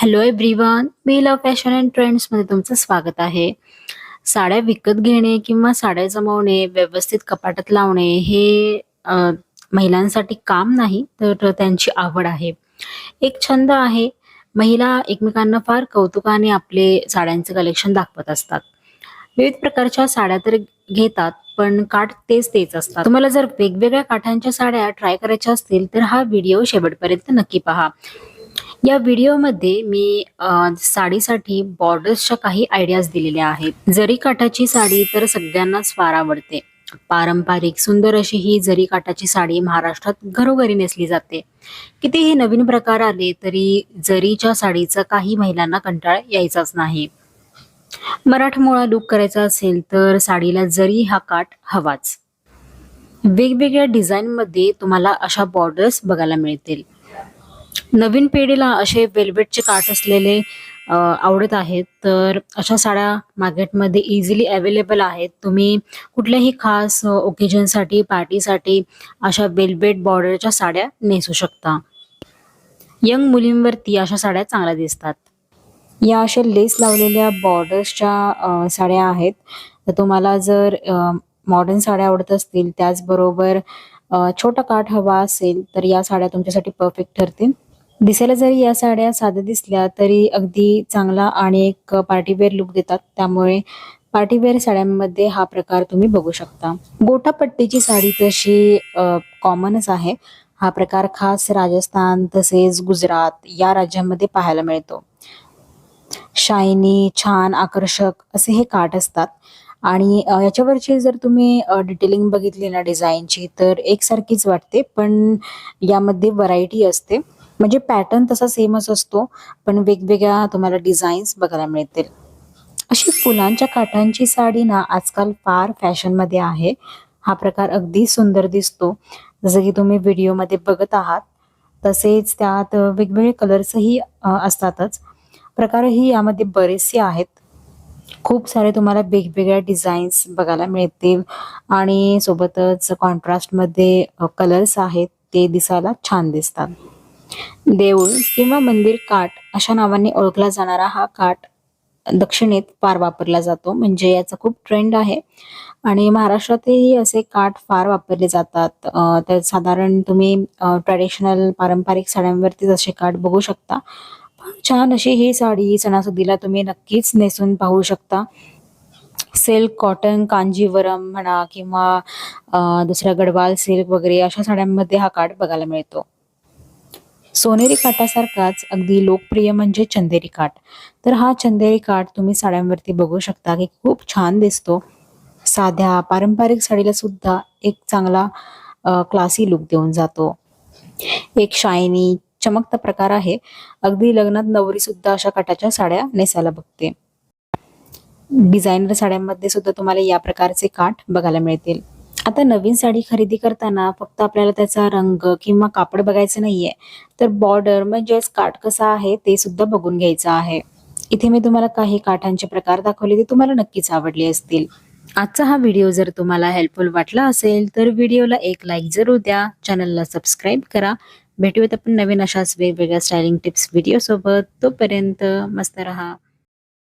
Hello everyone मी love fashion and ट्रेंड्समध्ये तुमचं स्वागत आहे. साड्या विकत घेणे किंवा साड्या जमवणे व्यवस्थित कपाटात लावणे हे महिलांसाठी काम नाही तर त्यांची आवड आहे. एक छंद आहे महिला एकमेकांना फार कौतुकाने आपले साड्यांचे कलेक्शन दाखवत असतात. विविध प्रकारच्या साड्या तर घेतात पण काठ तेच तेच असतात. तुम्हाला जर वेगवेगळ्या काठांच्या साड्या ट्राय करायच्या असतील तर हा व्हिडिओ शेवटपर्यंत नक्की पहा. या व्हिडिओमध्ये मी साडीसाठी बॉर्डर्सच्या काही आयडियाज दिलेल्या आहेत. जरी काठाची साडी तर सगळ्यांनाच फार आवडते. पारंपरिक सुंदर अशी ही जरी काठाची साडी महाराष्ट्रात घरोघरी नेसली जाते. कितीही नवीन प्रकार आले तरी जरीच्या साडीचा काही महिलांना कंटाळ यायचाच नाही. मराठमोळा लुक करायचा असेल तर साडीला जरी हा काठ हवाच. वेगवेगळ्या डिझाईनमध्ये तुम्हाला अशा बॉर्डर्स बघायला मिळतील. नवीन पिढीला असे वेल्वेटचे काठ असलेले आवडत आहेत. तर अशा साड्या मार्केटमध्ये इझिली अवेलेबल आहेत. तुम्ही कुठल्याही खास ओकेजनसाठी पार्टीसाठी अशा वेल्वेट बॉर्डरच्या साड्या नेसू शकता. यंग मुलींवरती अशा साड्या चांगल्या दिसतात. या अशा लेस लावलेल्या बॉर्डर्सच्या साड्या आहेत. तर तुम्हाला जर मॉडर्न साड्या आवडत असतील त्याचबरोबर छोटा काठ हवा असेल तर या साड्या तुमच्यासाठी परफेक्ट ठरतील. दिसायला जरी या साड्या साध्या दिसल्या तरी अगदी चांगला आणि एक पार्टीवेअर लुक देतात. त्यामुळे पार्टीवेअर साड्यांमध्ये हा प्रकार तुम्ही बघू शकता. गोटापट्टीची साडी तशी कॉमनच आहे. हा प्रकार खास राजस्थान तसेच गुजरात या राज्यांमध्ये पाहायला मिळतो. शायनी छान आकर्षक असे हे काठ असतात. आणि याच्यावरची जर तुम्ही डिटेलिंग बघितली ना डिझाईनची तर एकसारखीच वाटते पण यामध्ये व्हरायटी असते. म्हणजे पॅटर्न तसा सेमच असतो पण वेगवेगळ्या तुम्हाला डिझाईन्स बघायला मिळतील. अशी फुलांच्या काठांची साडी ना आजकाल फार फॅशनमध्ये आहे. हा प्रकार अगदी सुंदर दिसतो. जसं की तुम्ही व्हिडिओमध्ये बघत आहात तसेच त्यात वेगवेगळे कलर्सही असतातच. प्रकारही यामध्ये बरेचसे आहेत. खूप सारे तुम्हाला वेगवेगळ्या डिझाईन्स बघायला मिळतील आणि सोबतच कॉन्ट्रास्टमध्ये कलर्स आहेत ते दिसायला छान दिसतात. देऊळ किंवा मंदिर काठ अशा नावाने ओळखला जाणारा हा काठ दक्षिणेत फार वापरला जातो. म्हणजे याचा खूप ट्रेंड आहे. आणि महाराष्ट्रातही असे काठ फार वापरले जातात. तर साधारण तुम्ही ट्रॅडिशनल पारंपरिक साड्यांवरतीच असे काठ बघू शकता. छान अशी ही साडी सणासुदीला तुम्ही नक्कीच नेसून पाहू शकता. सिल्क कॉटन कांजीवरम म्हणा किंवा दुसऱ्या गडवाल सिल्क वगैरे अशा साड्यांमध्ये हा काठ बघायला मिळतो. सोनेरी काठासारखाच अगदी लोकप्रिय म्हणजे चंदेरी काठ. तर हा चंदेरी काठ तुम्ही साड्यांवरती बघू शकता की खूप छान दिसतो. साध्या पारंपरिक साडीला सुद्धा एक चांगला क्लासी लुक देऊन जातो. एक शायनी चमकता प्रकार आहे. अगदी लग्नात नवरी सुद्धा अशा काठाच्या साड्या नेसायला बघते. डिझायनर साड्यांमध्ये सुद्धा तुम्हाला या प्रकारचे काठ बघायला मिळतील. आता नवीन साडी खरेदी करताना फक्त आपल्याला त्याचा रंग किंवा कापड बघायचं नाहीये तर बॉर्डर म्हणजेच काठ कसा आहे ते सुद्धा बघून घ्यायचं आहे. इथे मी तुम्हाला काही काठांचे प्रकार दाखवले ते तुम्हाला नक्कीच आवडले असतील. आजचा हा व्हिडिओ जर तुम्हाला हेल्पफुल वाटला असेल तर व्हिडिओला एक लाईक जरूर द्या चॅनलला सबस्क्राईब करा. भेटूयात आपण नवीन अशाच वेगवेगळ्या स्टायलिंग टिप्स व्हिडिओ सोबत. तोपर्यंत मस्त रहा.